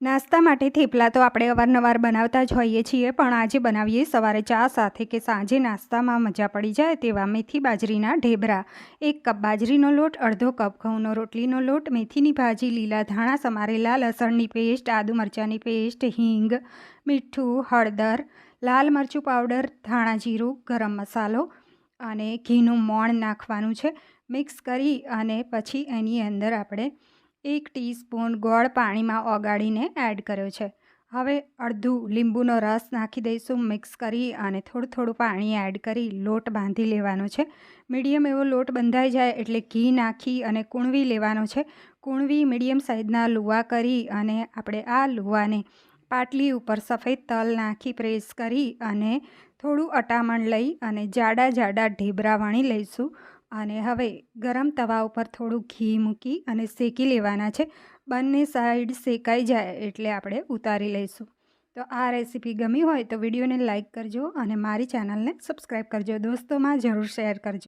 નાસ્તા માટે થેપલા તો આપણે અવારનવાર બનાવતા જ હોઈએ છીએ, પણ આજે બનાવીએ સવારે ચા સાથે કે સાંજે નાસ્તામાં મજા પડી જાય તેવા મેથી બાજરીના ઢેબરા. એક કપ બાજરીનો લોટ, અડધો કપ ઘઉંનો રોટલીનો લોટ, મેથીની ભાજી, લીલા ધાણા સમારેલા, લસણની પેસ્ટ, આદુ મરચાંની પેસ્ટ, હિંગ, મીઠું, હળદર, લાલ મરચું પાવડર, ધાણા જીરું, ગરમ મસાલો અને ઘીનું મોણ નાખવાનું છે. મિક્સ કરી અને પછી એની અંદર આપણે એક ટીસ્પૂન ગોળ પાણીમાં ઓગાળીને એડ કર્યો છે. હવે અડધું લીંબુનો રસ નાખી દઈશું મિક્સ કરી અને થોડું થોડું પાણી એડ કરી લોટ બાંધી લેવાનો છે. મીડિયમ એવો લોટ બંધાઈ જાય એટલે ઘી નાખી અને કૂણવી લેવાનો છે. કૂણવી મીડિયમ સાઇઝના લુવા કરી અને આપણે આ લુવાને પાટલી ઉપર સફેદ તલ નાખી પ્રેસ કરી અને થોડું અટામણ લઈ અને જાડા જાડા ઢેબરા વણી લઈશું. અને હવે ગરમ તવા ઉપર થોડું ઘી મૂકી અને શેકી લેવાના છે. બંને સાઈડ શેકાઈ જાય એટલે આપણે ઉતારી લઈશું. તો આ રેસીપી ગમી હોય તો વિડીયોને લાઇક કરજો અને મારી ચેનલને સબસ્ક્રાઈબ કરજો. દોસ્તોમાં જરૂર શેર કરજો.